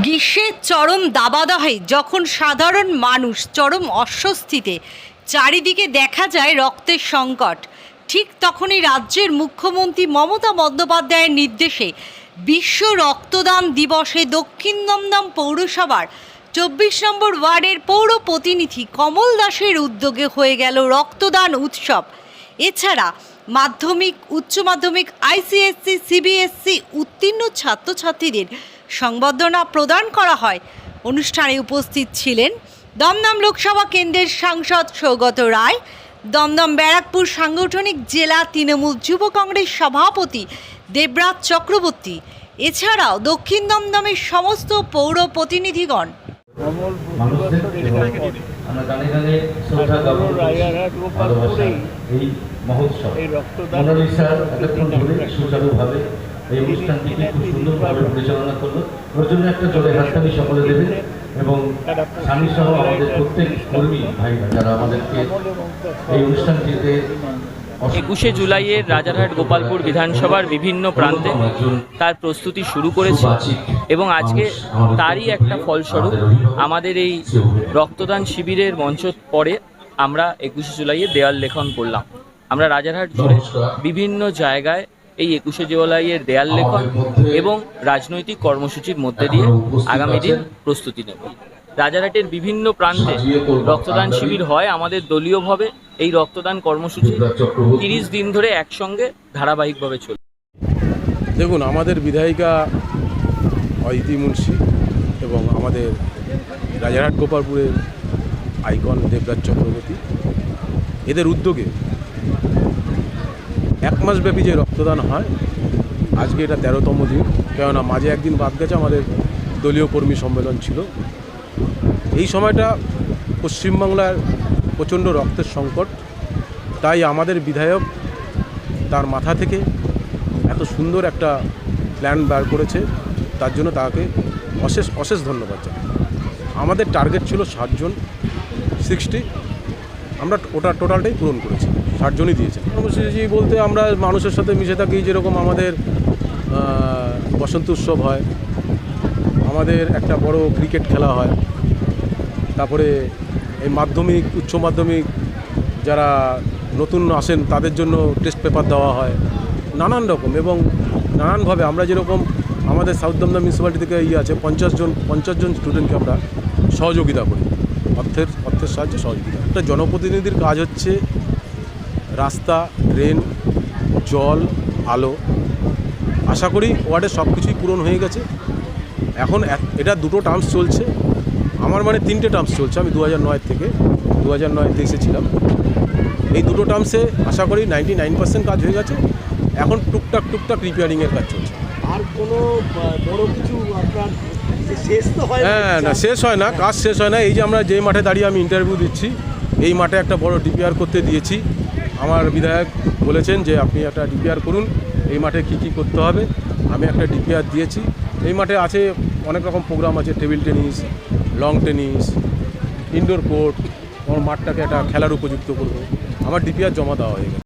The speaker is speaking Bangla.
গ্রীষ্মের চরম দাবাদহে, যখন সাধারণ মানুষ চরম অস্বস্তিতে, চারিদিকে দেখা যায় রক্তের সংকট। ঠিক তখনই রাজ্যের মুখ্যমন্ত্রী মমতা বন্দ্যোপাধ্যায়ের নির্দেশে বিশ্ব রক্তদান দিবসে দক্ষিণ দমদম পৌরসভার চব্বিশ নম্বর ওয়ার্ডের পৌর প্রতিনিধি কমল দাসের উদ্যোগে হয়ে গেল রক্তদান উৎসব। এছাড়া মাধ্যমিক, উচ্চ মাধ্যমিক, আইসিএসসি, সিবিএসসি ছাত্রছাত্রীদের সংবর্ধনা প্রদান করা হয়। অনুষ্ঠানে উপস্থিত ছিলেন দমদম লোকসভা কেন্দ্রের সাংসদ সৌগত রায় দমদম ব্যারাকপুর সাংগঠনিক জেলা তৃণমূল যুব কংগ্রেস সভাপতি দেবরাজ চক্রবর্তী এছাড়াও দক্ষিণ দমদমের সমস্ত পৌর প্রতিনিধিগণ। এই মহোৎসব। এই রক্তদান সুচারুভাবে এই অনুষ্ঠানটিকে খুব সুন্দরভাবে পরিচালনা করল। ওর জন্য একটা জোরে হাততালি সকলে দেবেন এবং স্বামী সহ আমাদের প্রত্যেক কর্মী ভাইরা যারা আমাদেরকে এই অনুষ্ঠানটিতে একুশে জুলাইয়ের রাজারহাট গোপালপুর বিধানসভার বিভিন্ন প্রান্তে তার প্রস্তুতি শুরু করেছে এবং আজকে তারই একটা ফলস্বরূপ আমাদের এই রক্তদান শিবিরের মঞ্চ পরে আমরা একুশে জুলাইয়ে দেয়াল লেখন করলাম। আমরা রাজারহাট জুড়ে বিভিন্ন জায়গায় এই একুশে জুলাইয়ের দেয়াল লেখন এবং রাজনৈতিক কর্মসূচির মধ্যে দিয়ে আগামী দিন প্রস্তুতি নেব। রাজারহাটের বিভিন্ন প্রান্তে রক্তদান শিবির হয় আমাদের দলীয়ভাবে। এই রক্তদান কর্মসূচি তিরিশ দিন ধরে একসঙ্গে ধারাবাহিকভাবে চলবে দেখুন আমাদের বিধায়িকা অদিতি মুন্সি এবং আমাদের রাজারহাট গোপালপুরের আইকন দেবরাজ চক্রবর্তী এদের উদ্যোগে এক মাসব্যাপী যে রক্তদান হয়, আজকে এটা তেরোতম দিন। কেননা মাঝে একদিন বাদ গেছে আমাদের দলীয় কর্মী সম্মেলন ছিল। এই সময়টা পশ্চিমবাংলার প্রচণ্ড রক্তের সংকট। তাই আমাদের বিধায়ক তার মাথা থেকে এত সুন্দর একটা প্ল্যান বার করেছে। তার জন্য তাকে অশেষ অশেষ ধন্যবাদ জানাই। আমাদের টার্গেট ছিল ষাটজন সিক্সটি আমরা ওটা টোটালটাই পূরণ করেছি। ষাটজনই দিয়েছে কর্মসূচি বলতে আমরা মানুষের সাথে মিশে থাকি, যেরকম আমাদের বসন্ত উৎসব হয়, আমাদের একটা বড় ক্রিকেট খেলা হয়, তারপরে এই মাধ্যমিক, উচ্চ মাধ্যমিক যারা নতুন আসেন, তাদের জন্য টেস্ট পেপার দেওয়া হয়, নানান রকম এবং নানানভাবে আমরা যেরকম আমাদের সাউথ দমদম মিউনিসিপ্যালিটি থেকে ইয়ে আছে, পঞ্চাশ জন পঞ্চাশ জন স্টুডেন্টকে আমরা সহযোগিতা করি। অর্থের অর্থের সাহায্যে সহযোগিতা একটা জনপ্রতিনিধির কাজ হচ্ছে রাস্তা ড্রেন জল আলো। আশা করি ওয়ার্ডে সব কিছুই পূরণ হয়ে গেছে। এখন এটা দুটো টার্মস চলছে। আমার মানে তিনটে টার্মস চলছে। আমি দু হাজার নয় থেকে দু হাজার নয়তে এসেছিলাম এই দুটো টার্মসে আশা করি নাইনটি নাইন পার্সেন্ট কাজ হয়ে গেছে। এখন টুকটাক টুকটাক রিপেয়ারিংয়ের কাজ চলছে। আর কোনো বড় কিছু আপনার শেষ তো হ্যাঁ না? শেষ হয় না। কাজ শেষ হয় না। এই যে আমরা যে মাঠে দাঁড়িয়ে আমি ইন্টারভিউ দিচ্ছি এই মাঠে একটা বড় ডিপিআর করতে দিয়েছি। আমার বিধায়ক বলেছেন যে আপনি একটা ডিপিআর করুন, এই মাঠে কি কি করতে হবে। আমি একটা ডিপিআর দিয়েছি। এই মাঠে আছে অনেক রকম প্রোগ্রাম আছে table tennis long tennis indoor court আমার মাঠটাকে একটা খেলার উপযুক্ত করব। আমার ডিপিআর জমা দেওয়া হয়ে গেছে।